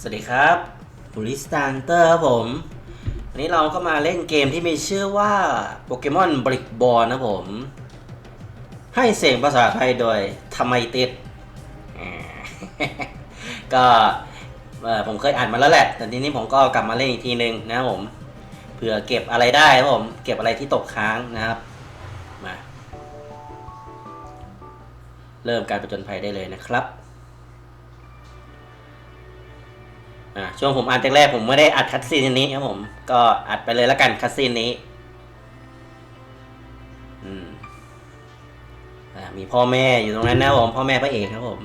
สวัสดีครับบุริสตานเตอร์ครับผมวันนี้เราก็มาเล่นเกมที่มีชื่อว่าโปเกมอนบริกบอลนะผม ให้เสียงภาษาไทยโดยทำไมติด ก็ผมเคยอ่านมาแล้วแหละ แต่ทีนี้ผมก็กลับมาเล่นอีกทีนึงนะครับผมเผื่อเก็บอะไรได้ครับผม เก็บอะไรที่ตกค้างนะครับ มา เริ่มการประจนภัยได้เลยนะครับ อ่าช่วงผมอ่านแรกๆผมไม่ได้อัดคัดซีนนี้ครับผม ก็อัดไปเลยแล้วกันคัดซีนนี้ อืมอ่ามีพ่อแม่อยู่ตรงนั้นนะผมพ่อแม่พระเอกครับผม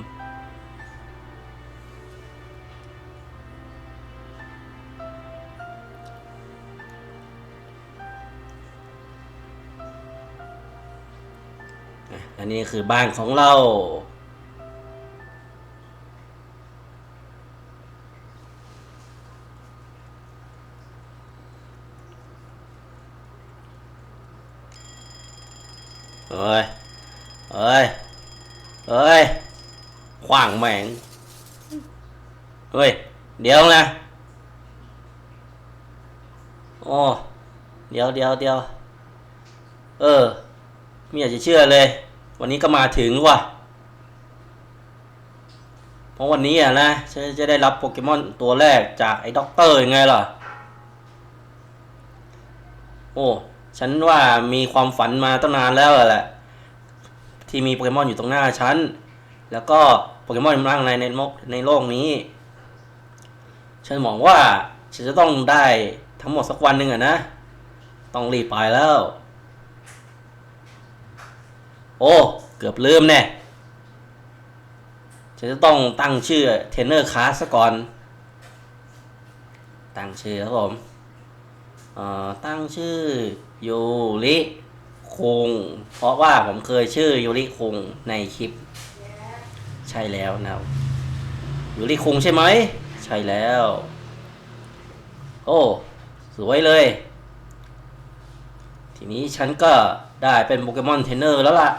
อันนี้คือบ้านของเรา เอ้ยเอ้ยเอ้ยขวางแมงเฮ้ย เดี๋ยวนะโอ้เดี๋ยวเดี๋ยวเดี๋ยวเออไม่อยากจะเชื่อเลย วันนี้ก็มาถึงว่ะเพราะวันนี้อะนะฉันจะได้รับโปเกมอนตัวแรกจากไอ้ด็อกเตอร์ยังไงล่ะ โอ้ ฉันว่ามีความฝันมาตั้งนานแล้วแหละ ที่มีโปเกมอนอยู่ตรงหน้าฉัน แล้วก็โปเกมอนมากในในโลกในโลกนี้ ฉันหวังว่าฉันจะต้องได้ทั้งหมดสักวันหนึ่งอะนะ ต้องรีบไปแล้ว โอ้ เกือบลืมแน่ฉันจะต้องตั้งชื่อเทรนเนอร์คลาสซะก่อน ตั้งชื่อครับผม เอ่อ ตั้งชื่อ ยูริคุงเพราะว่าผมเคยชื่อยูริคุงในคลิป ใช่แล้วนะยูริคุงใช่ไหม ใช่แล้ว โอ้ สวยเลย ทีนี้ฉันก็ได้เป็นโปเกมอนเทรนเนอร์แล้วล่ะ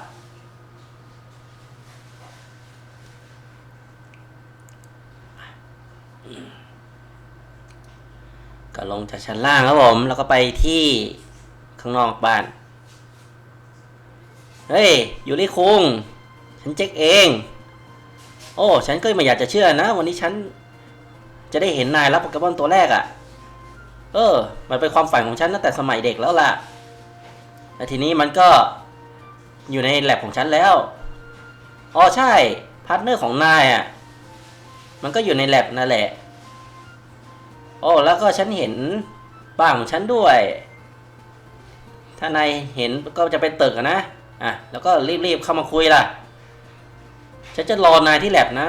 ก็ลงจากชั้นล่างครับผม แล้วก็ไปที่ ข้างนอกบ้าน เฮ้ยยูริคุง ฉันเจ๊กเอง โอ้ ฉันก็ไม่อยากจะเชื่อนะ วันนี้ฉัน จะได้เห็นนายรับโปเกมอนตัวแรกอะ่ะ เออ มันเป็นความฝันของฉันตั้งแต่สมัยเด็กแล้วล่ะและทีนี้มันก็อยู่ในแลบของฉันแล้ว อ๋อใช่ พาร์ทเนอร์ของนายอะ่ะ มันก็อยู่ในแลบนั่นแหละ โอ้ แล้วก็ฉันเห็นบ้านของฉันด้วย ถ้านายเห็นก็จะเป็นตึกนะ อะ แล้วก็รีบๆเข้ามาคุยล่ะ ฉันจะรอนายที่แลบนะ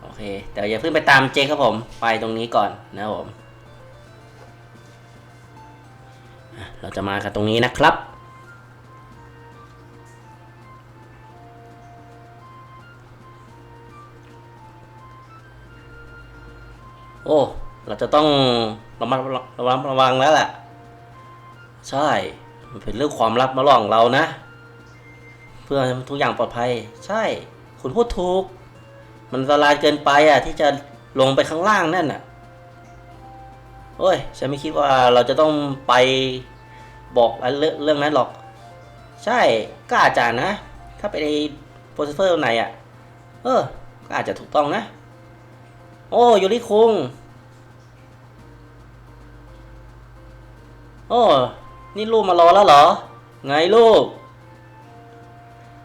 โอเค แต่อย่าเพิ่งไปตามเจคครับผม ไปตรงนี้ก่อนนะผม เราจะมากันตรงนี้นะครับโอ้ เราจะต้องระมัดระวังระวังแล้วแหละ ใช่ มันเป็นเรื่องความลับมาหลองเรานะ เพื่อให้ทุกอย่างปลอดภัย ใช่ คุณพูดถูก มันอันตรายเกินไปอะ ที่จะลงไปข้างล่างนั่นน่ะโอ้ย ฉันไม่คิดว่าเราจะต้องไปบอกเรื่องเรื่องนั้นหรอก ใช่ก็อาจจะนะ ถ้าไปในโปรเซสเซอร์ไหนอะ เออ ก็อาจจะถูกต้องนะ โอ้ยูริคุง โอ้ นี่ลูกมารอแล้วเหรอ ไงลูก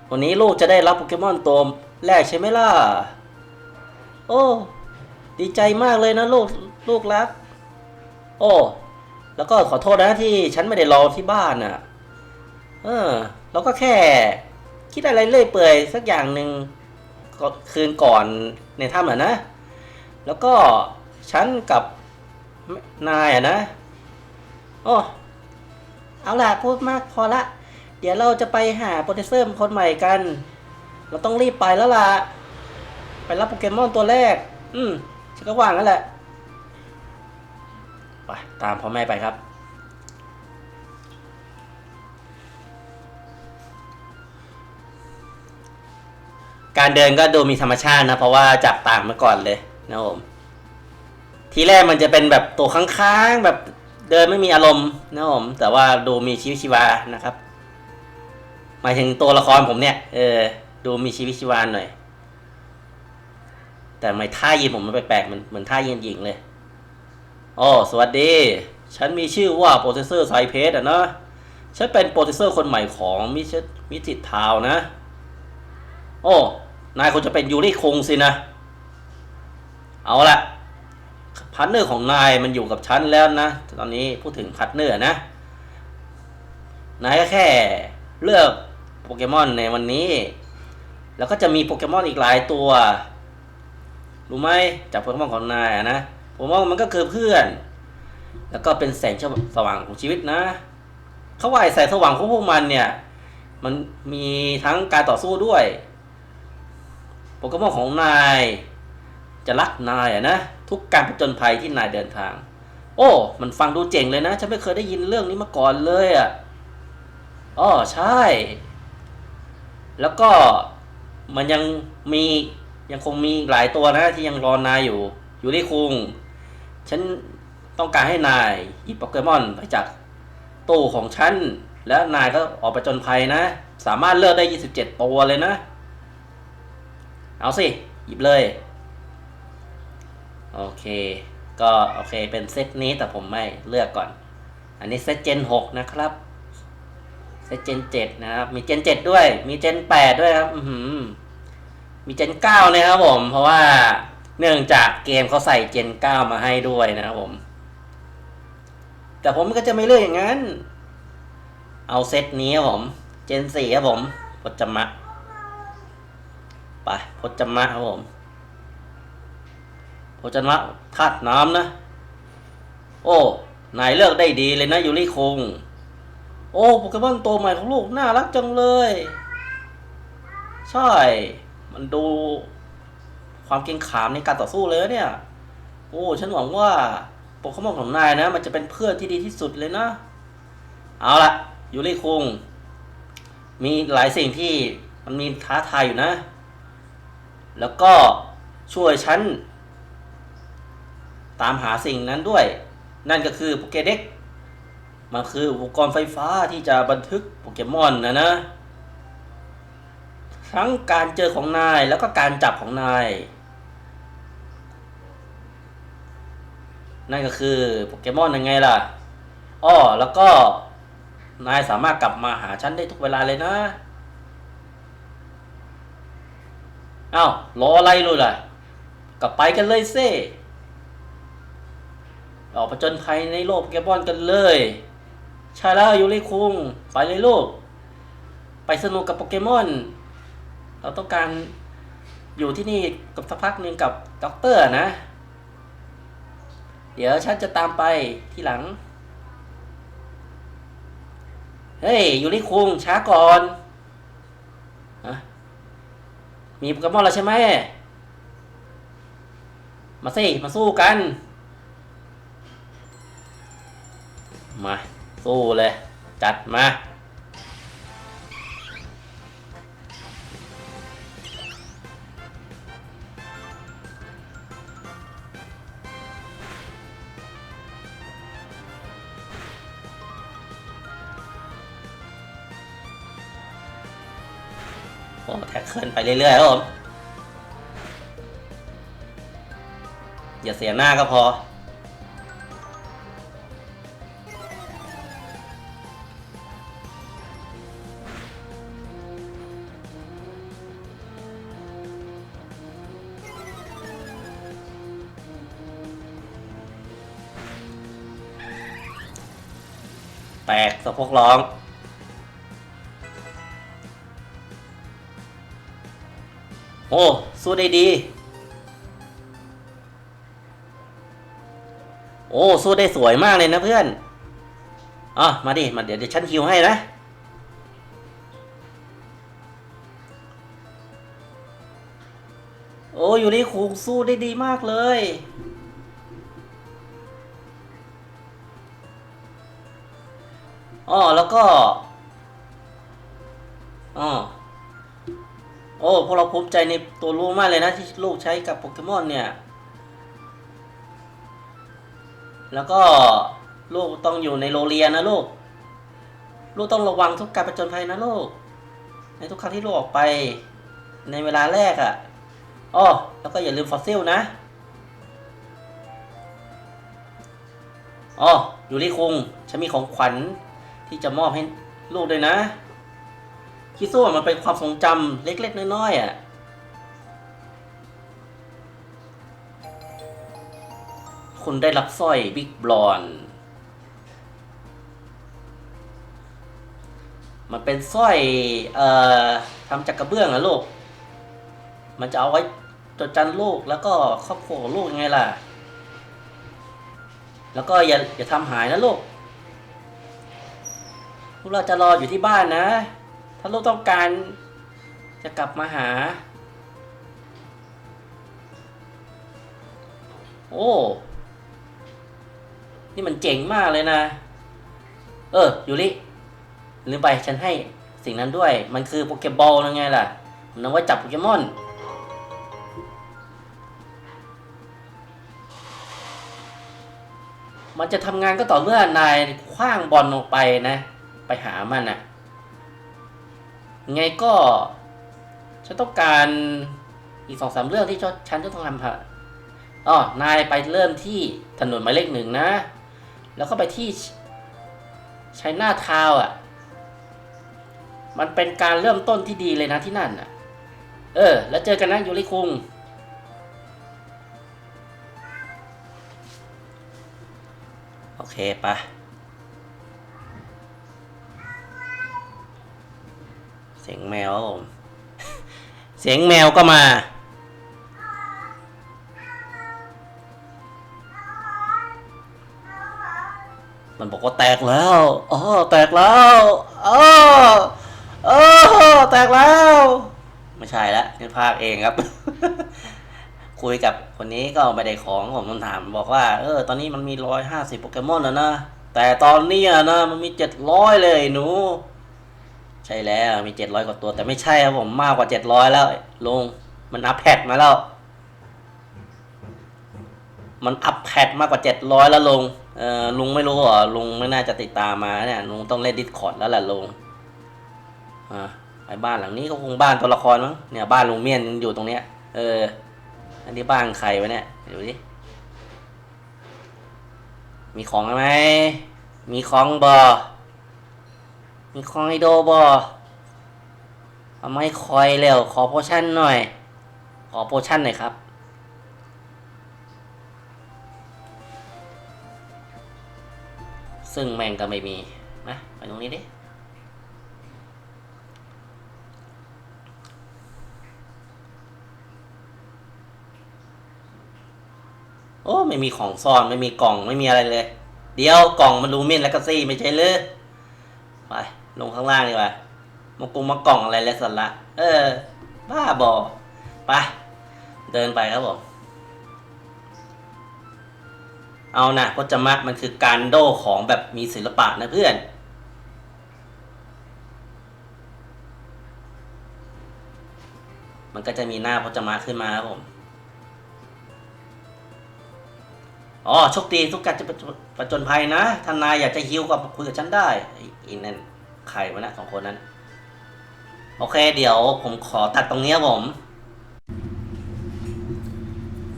วันนี้ลูกจะได้รับโปเกมอนตัวแรกใช่ไหมล่ะ โอ้ ดีใจมากเลยนะลูก ลูกรัก โอ้ แล้วก็ขอโทษนะที่ฉันไม่ได้รอที่บ้านน่ะ เออแล้วก็แค่ คิดอะไรเลื่อยเปื่อยสักอย่างหนึ่งก็คืนก่อนในถ้ำอะนะ แล้วก็ฉันกับนายอะนะ โอ้ เอาล่ะพูดมากพอละ เดี๋ยวเราจะไปหาโปรเทสเซอร์คนใหม่กัน เราต้องรีบไปแล้วล่ะ ไปรับโปเกมอนตัวแรก อืมฉันก็ว่างนั่นแหละ ไป ตามพ่อแม่ไปครับ การเดินก็ดูมีธรรมชาตินะ เพราะว่าจากต่างมาก่อนเลยนะครับผมทีแรกมันจะเป็นแบบตัวค้างๆแบบ เดินไม่มีอารมณ์นะครับผมแต่ว่าดูมีชีวิตชีวานะครับ หมายถึงตัวละครผมเนี่ยเออดูมีชีวิตชีวาหน่อย แต่ไม่ท่ายืนผมมันแปลกๆมือนเหมือนท่ายืนหญิงเลยอ๋อสวัสดี ฉันมีชื่อว่าโปรเซสเซอร์ไซเพสอะนะฉันเป็นโปรเซสเซอร์คนใหม่ของมิชมิจิตทาวนะ โอ้ นายคงจะเป็นยูริคงสินะ เอาละ พาร์ทเนอร์ของนายมันอยู่กับฉันแล้วนะ ตอนนี้พูดถึงพาร์ทเนอร์นะ นายก็แค่เลือกโปเกมอนในวันนี้ แล้วก็จะมีโปเกมอนอีกหลายตัว รู้ไหมจากโปเกมอนของนายอะนะผมว่ามันก็คือเพื่อน แล้วก็เป็นแสงสว่างของชีวิตนะ เขาว่าไอ้แสงสว่างของพวกมันเนี่ย มันมีทั้งการต่อสู้ด้วย โปเกมอนของนาย จะรักนายอะนะ ทุกการผจญภัยที่นายเดินทาง โอ้ มันฟังดูเจ๋งเลยนะ ฉันไม่เคยได้ยินเรื่องนี้มาก่อนเลยอะ่ะอ๋อใช่ แล้วก็มันยังมียังคงมีหลายตัวนะที่ยังรอนายอยู่ อยู่ที่คุง ฉันต้องการให้นายหยิบโปเกมอนไปจากตู้ของฉัน แล้วนายก็ออกไปจนภัยนะ สามารถเลือกได้ 27 ตัวเลยนะ เอาสิ หยิบเลย โอเค ก็โอเคเป็นเซตนี้แต่ผมไม่เลือกก่อน อันนี้เซตเจน 6 นะครับ เซตเจน 7 นะครับ มีเจน 7 ด้วย มีเจน 8 ด้วยครับ อือหือมีเจน9เลยครับผม เพราะว่าเนื่องจากเกมเขาใส่เจน 9 มาให้ด้วยนะครับผม แต่ผมก็จะไม่เลือกอย่างนั้น เอาเซตนี้ครับผม เจน 4 ครับผมพจมะ ไปพจมะครับผม พจมะธาตุน้ำนะ โอ้นายเลือกได้ดีเลยนะยูริคง โอ้โปเกมอนตัวใหม่ของลูกน่ารักจังเลย ใช่ มันดูความเก่งขามในการต่อสู้เลยเนี่ย โอ้ ฉันหวังว่าโปเกมอนของนายนะ มันจะเป็นเพื่อนที่ดีที่สุดเลยนะ เอาละยูริคง มีหลายสิ่งที่มันมีท้าทายอยู่นะ แล้วก็ช่วยฉัน ตามหาสิ่งนั้นด้วย นั่นก็คือโปเกเด็กมันคืออุปกรณ์ไฟฟ้าที่จะบันทึกโปเกมอนนะนะทั้งการเจอของนายแล้วก็การจับของนาย นั่นก็คือโปเกมอนยังไงล่ะอ้อแล้วก็นายสามารถกลับมาหาฉันได้ทุกเวลาเลยนะเอ้ารออะไรเลยล่ะกลับไปกันเลยเซ่ ออกผจญภัยในโลกโปเกมอนกันเลยใช่แล้วยูริคุงไปเลยลูก ไปสนุกกับโปเกมอน เราต้องการอยู่ที่นี่กับสักพักหนึ่งกับด็อกเตอร์นะ เดี๋ยวฉันจะตามไปที่หลัง เฮ้ยยูริคุงช้าก่อนฮะมีโปเกมอนแล้วใช่ไหม มาสิ มาสู้กัน มา สู้เลย จัดมา โอ้แท็กเคิลไปเรื่อยๆครับผม อย่าเสียหน้าก็พอ พกร้อง โอ้ สู้ได้ดี โอ้ สู้ได้สวยมากเลยนะเพื่อนอะมาดิ มาเดี๋ยวเดี๋ยวฉันฮิวให้นะโอ้อยู่นี่ครูสู้ได้ดีมากเลย อ๋อแล้วก็อ๋อโอ้พวกเราภูมิใจในตัวลูกมากเลยนะที่ลูกใช้กับโปเกมอนเนี่ย แล้วก็ลูกต้องอยู่ในโรงเรียนนะลูก ลูกต้องระวังทุกการประจนภัยนะลูก ในทุกครั้งที่ลูกออกไป ในเวลาแรกอะ่ะอ้อแล้วก็อย่าลืมฟอสซิลนะอ๋ออยู่ที่คุงฉันมีของขวัญ ที่จะมอบให้ลูกด้วยนะ คิดว่ามันเป็นความทรงจำเล็กๆน้อยๆอะคุณได้รับสร้อยบิ๊กบลอนมันเป็นสร้อย เอ่อทำจากกระเบื้องอะลูก มันจะเอาไว้จดจันลูกแล้วก็ครอบครัวของลูกยังไงล่ะ แล้วก็อย่าอย่าทำหายนะลูก กเราจะรออยู่ที่บ้านนะ ถ้าลูกต้องการจะกลับมาหา โอ้ นี่มันเจ๋งมากเลยนะ เออยูริลืมไปฉันให้สิ่งนั้นด้วย มันคือโปเกบอลนะไงล่ะ มันเอาไว้จับโปเกมอนมันจะทำงานก็ต่อเมื่อนายคว้างบอลลงไปนะ ไปหามันอะไงก็ฉันต้องการอีกสองสามเรื่องที่ฉันจะต้องทำค่ะอ๋อนายไปเริ่มที่ถนนหมายเลขหนึ่งนะ แล้วก็ไปที่ชัยนาทาวอะ มันเป็นการเริ่มต้นที่ดีเลยนะที่นั่นอะ เออ แล้วเจอกันนะยูริคุง โอเคปะ เสียงแมวผมเสียงแมวก็มา มันบอกว่าแตกแล้วอ๋อแตกแล้วอ๋ออ๋อแตกแล้ว ไม่ใช่ละนี่ภาคเองครับ คุยกับคนนี้ก็ไม่ได้ของผมมันถาม บอกว่า เออ ตอนนี้มันมีร้อยห้าสิบโปเกมอนแล้วนะ แต่ตอนนี้นะมันมีเจ็ดร้อยเลยหนู ใช่แล้วมีเจ็ดร้อยกว่าตัว แต่ไม่ใช่ครับผมมากกว่าเจ็ดร้อยแล้วลุงมันอัพแพดมาแล้ว มันอัพแพดมากกว่าเจ็ดร้อยแล้วลุงเออลุงไม่รู้เหรอลุงไม่น่าจะติดตามมาเนี่ยลุงต้องเล่นดิสคอร์ดแล้วแหละลุงอ่าไปบ้านหลังนี้ก็คงบ้านตัวละครมั้งเนี่ยบ้านลุงเมียนอยู่ตรงเนี้ยเออ อันนี้บ้านใครวะเนี่ยดูดิมีของไหมมีของบอ มีของไอโดบอเอาไม้คอยเร็ว ขอโพชั่นหน่อย ขอโพชั่นหน่อยครับ ซึ่งแม่งก็ไม่มีนะไปตรงนี้ดิโอ้ไม่มีของซ่อนไม่มีกล่องไม่มีอะไรเลย เดี๋ยวกล่องมันลูเมนแล้วก็ซี่ไม่ใช่เลยไป ลงข้างล่างดีกว่ามากรุงมากล่องอะไรเลยสันละ เออ บ้าบอไปเดินไปครับผมเอานะพจมะมันคือการโดของแบบมีศิลปะนะเพื่อน มันก็จะมีหน้าพจมะขึ้นมาครับผม อ๋อโชคดีทุกการจะประจนภัยนะทนายอยากจะฮิวกับคุยกับฉันได้อีนั่น ใครวะนะสองคนนั้น โอเค เดี๋ยวผมขอตัดตรงนี้ผม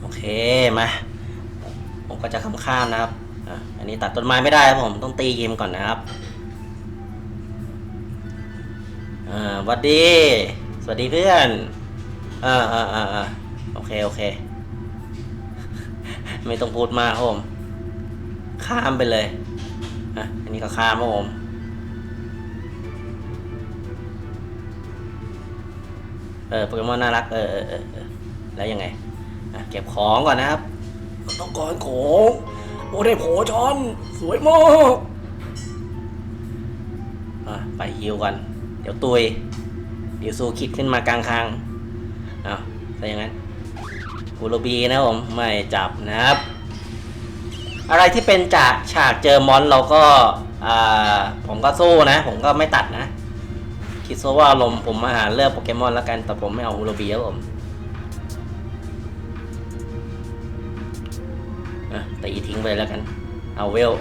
โอเคมา ผมก็จะข้ามข้ามๆนะครับอันนี้ตัดต้นไม้ไม่ได้ครับผมต้องตียิมก่อนนะครับอ่าหวัดดี สวัสดีเพื่อนอ่าอ่าอ่าโอเค โอเค ไม่ต้องพูดมากครับผม ข้ามไปเลย อะ อันนี้ก็ข้ามครับผม เออโปเกมอนน่ารักเออเออเออเออแล้วยังไงอะเก็บของก่อนนะครับต้องการของโอ้ได้โผชอนสวยมากอะไปฮิวกัน เดี๋ยวตุยเดี๋ยวซูคิดขึ้นมากลางคางอ้าวถ้าอย่างนั้นกูโรบีนะผมไม่จับนะครับ อะไรที่เป็นจากฉากเจอมอนเราก็อ่าผมก็สู้นะ ผมก็ไม่ตัดนะ คิดซะว่าลมณ์ผมมาหาเลือกโปเกมอนแล้วกัน แต่ผมไม่เอาฮูโรบีครับผมอะตีทิ้งไปแล้วกัน เอาเวล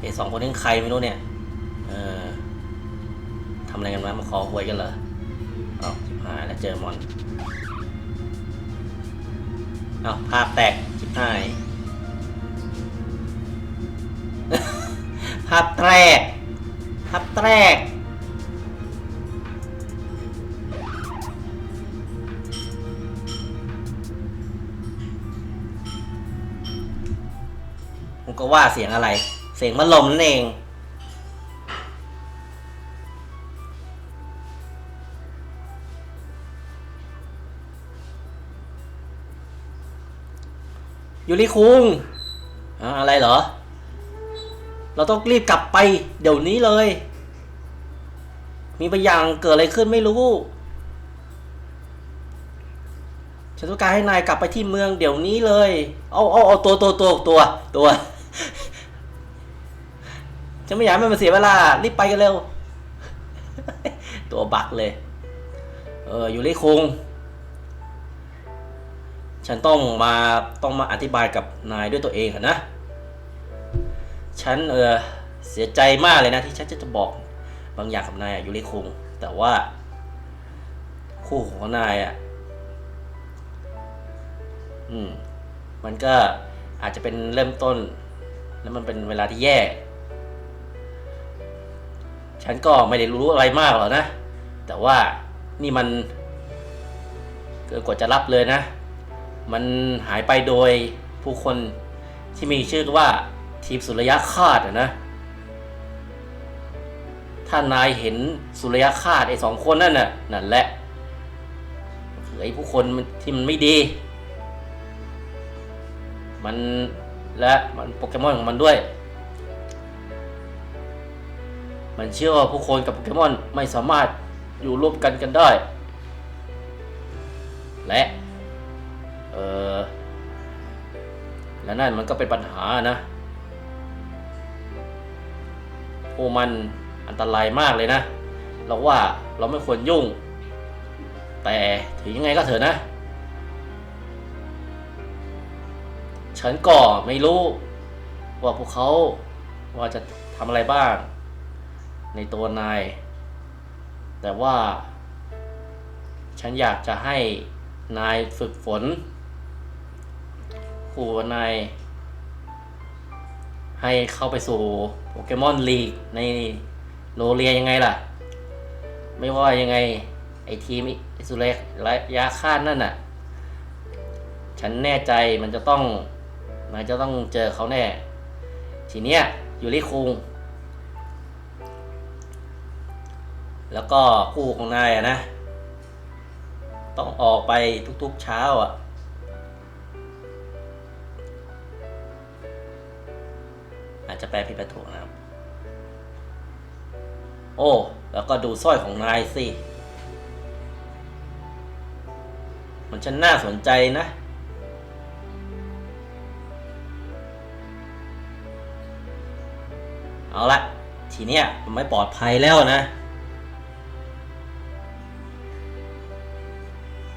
ไอสองคนนี้ใครไม่รู้เนี่ย เออทำอะไรกันวะมาขอหวยกันเหรอเอาชิบหายแล้วเจอมอน เอาภาพแตกชิบหาย ภาพแตกภาพแตกผมก็ว่าเสียงอะไร เสียงมันลมนั่นเองยูริคุงอ่าอะไรเหรอ เราต้องรีบกลับไป เดี๋ยวนี้เลย มีบางอย่างเกิดอะไรขึ้นไม่รู้ ฉันต้องการให้นายกลับไปที่เมืองเดี๋ยวนี้เลย เอาเอาเอาตัวตัวตัวตัวตัวฉันไม่อยากให้มันเสียเวลา รีบไปกันเร็ว ตัวบักเลย เอออยู่ริคุงฉันต้องมาต้องมาอธิบายกับนายด้วยตัวเองนะ ฉันเออเสียใจมากเลยนะที่ฉันจะจะบอกบางอย่างกับนายอยู่ริคุง แต่ว่า คู่ของนายอะอืมมันก็อาจจะเป็นเริ่มต้น แล้วมันเป็นเวลาที่แย่ ฉันก็ไม่ได้รู้อะไรมากหรอกนะ แต่ว่านี่มันเกินกว่าจะรับเลยนะ มันหายไปโดยผู้คนที่มีชื่อว่า ทีมสุริยะคาดนะ ถ้านายเห็นสุริยะคาดไอ้สองคนนั่นน่ะนั่นแหละคือไอ้ผู้คนมันที่มันไม่ดี มันและมันโปเกมอนของมันด้วย มันเชื่อว่าผู้คนกับโปเกมอนไม่สามารถอยู่ร่วมกันกันได้ และ เออและนั่นมันก็เป็นปัญหานะ โอ้มันอันตรายมากเลยนะ เราว่าเราไม่ควรยุ่ง แต่ถึงยังไงก็เถอะนะ ฉันก็ไม่รู้ ว่าพวกเขาว่าจะทำอะไรบ้าง ในตัวนาย แต่ว่า ฉันอยากจะให้นายฝึกฝนครูนาย ให้เข้าไปสู่โปเกมอนลีกในโรเรียยังไงล่ะ ไม่ว่ายังไง ไอทีมไอสุเรระยาคาดนั่นน่ะ ฉันแน่ใจมันจะต้องนายจะต้องเจอเขาแน่ ทีเนี้ยอยู่ริคุง แล้วก็คู่ของนายอะนะ ต้องออกไปทุกๆเช้าอะ อาจจะแปลผิดแปลถูกนะครับ โอ้ แล้วก็ดูสร้อยของนายสิ มันช่างน่าสนใจนะ เอาละ ทีเนี้ยมันไม่ปลอดภัยแล้วนะ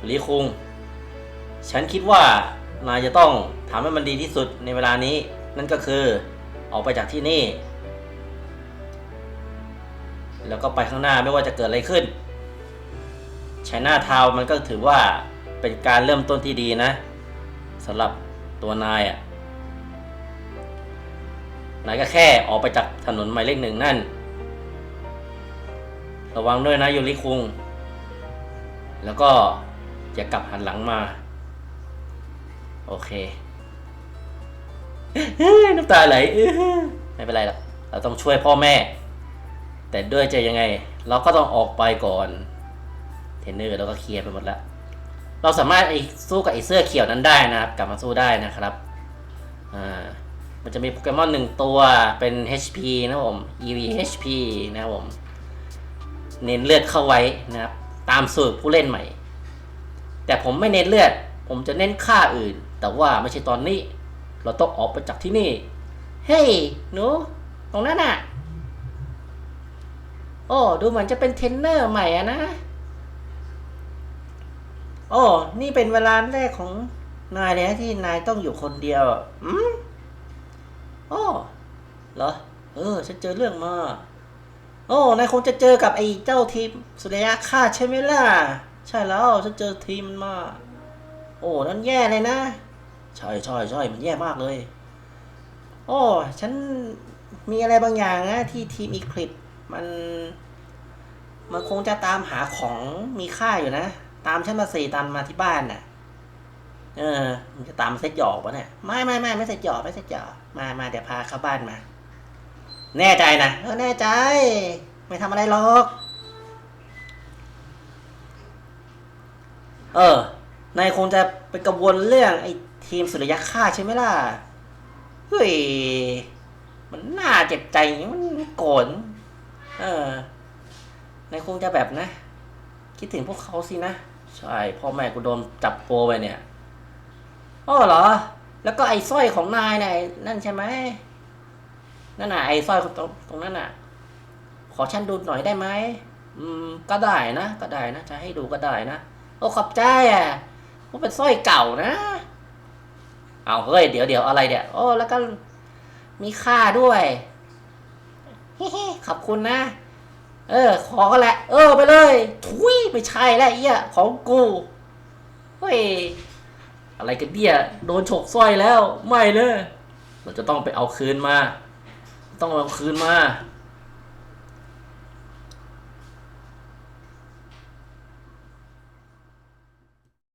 ลีคุง ฉันคิดว่านายจะต้องทำให้มันดีที่สุดในเวลานี้ นั่นก็คือ ออกไปจากที่นี่ แล้วก็ไปข้างหน้าไม่ว่าจะเกิดอะไรขึ้นชหน้าทาวมันก็ถือว่าเป็นการเริ่มต้นที่ดีนะสำหรับตัวนายอะ่ะนายก็แค่ออกไปจากถนนหมายเลขหนึ่งนั่น ระวังด้วยนะยูริคุง แล้วก็อย่ากลับหันหลังมา โอเค น้ำตาไหลไม่เป็นไรหรอกเราต้องช่วยพ่อแม่ แต่ด้วยใจยังไง เราก็ต้องออกไปก่อน เทนเนอร์เราก็เคลียร์ไปหมดแล้ว เราสามารถไอ้สู้กับไอ้เสื้อเขียวนั้นได้นะครับ กลับมาสู้ได้นะครับอ่ามันจะมีโปเกมอนหนึ่งตัวเป็น HP นะผม EV HP นะครับผม เน้นเลือดเข้าไว้นะครับ ตามสูตรผู้เล่นใหม่ แต่ผมไม่เน้นเลือด ผมจะเน้นค่าอื่น แต่ว่าไม่ใช่ตอนนี้ เราต้องออกไปจากที่นี่ เฮ้ยหนูตรงนั้นน่ะโอ้ดูเหมือนจะเป็นเทรนเนอร์ใหม่อะนะโอ้นี่เป็นเวลาแรกของนายเลยนะที่นายต้องอยู่คนเดียวอืมโอ้เหรอ เออ ฉันเจอเรื่องมา โอ้ นายคงจะเจอกับไอ้เจ้าทีมสุริยะคาใช่ไหมล่ะ ใช่แล้ว ฉันเจอทีมมันมาโอ้ นั่นแย่เลยนะ ใช่ใช่ใช่มันแย่มากเลย โอ้ฉันมีอะไรบางอย่างนะ ที่ทีมอีคลิปมัน มันคงจะตามหาของมีค่าอยู่นะ ตามฉันมาสี่ตามมาที่บ้านน่ะ เออ มันจะตามเซ็ตหยอกปะเนี่ยไม่ไม่ไม่ไม่เซ็ตหยอกไม่เซ็ตหยอกมามาเดี๋ยวพาเข้าบ้านมา แน่ใจนะเออแน่ใจ ไม่ทำอะไรหรอกเออนายคงจะไปกังวลเรื่องไอ้ ทีมสุริยะฆ่าใช่ไหมล่ะ เฮ้ย มันน่าเจ็บใจมันโกรธเออนายคงจะแบบนะ คิดถึงพวกเขาสินะ ใช่ พ่อแม่กูโดนจับโปไปเนี่ยอ๋อเหรอ แล้วก็ไอ้สร้อยของนายเนี่ยไอ้นั่นใช่ไหมนั่นน่ะไอ้สร้อยตรงตรงนั้นน่ะ ขอฉันดูหน่อยได้ไหมอืม ก็ได้นะ ก็ได้นะ จะให้ดูก็ได้นะ โอ้ขอบใจอะมันเป็นสร้อยเก่านะ เอาเฮ้ยเดี๋ยวเดี๋ยวอะไรเดี๋ยวโอ้แล้วก็มีค่าด้วยเฮ้ๆขอบคุณนะ เออ ขอก็แหละ เออไปเลย ทุยไม่ใช่แล้วไอ้เอี้ยของกูเฮ้ยอะไรกันเนี่ยโดนฉกสร้อยแล้ว ไม่เลยเราจะต้องไปเอาคืนมา ต้องเอาคืนมา